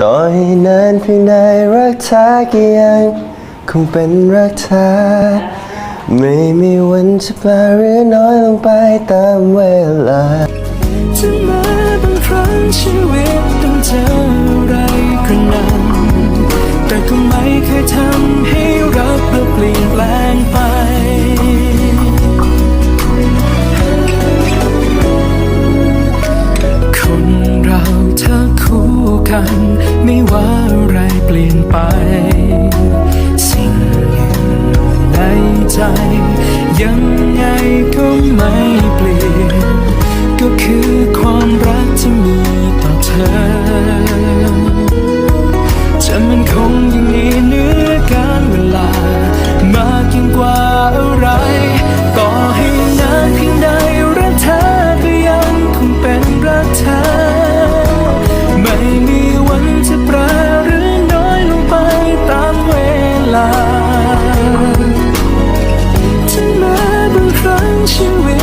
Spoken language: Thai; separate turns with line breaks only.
ต่อให้นานเพียงใดรักเธอก็ยังคงเป็นรักเธอไม่มีวันจะแปรหรือน้อยลงไปตามเวลา
ถึงแม้บางครั้งชีวิตต้องเจอ คู่กันไม่ว่าอะไรเปลี่ยนไป สิ่งอยู่ในใจ ยังไงก็ไม่เปลี่ยน you with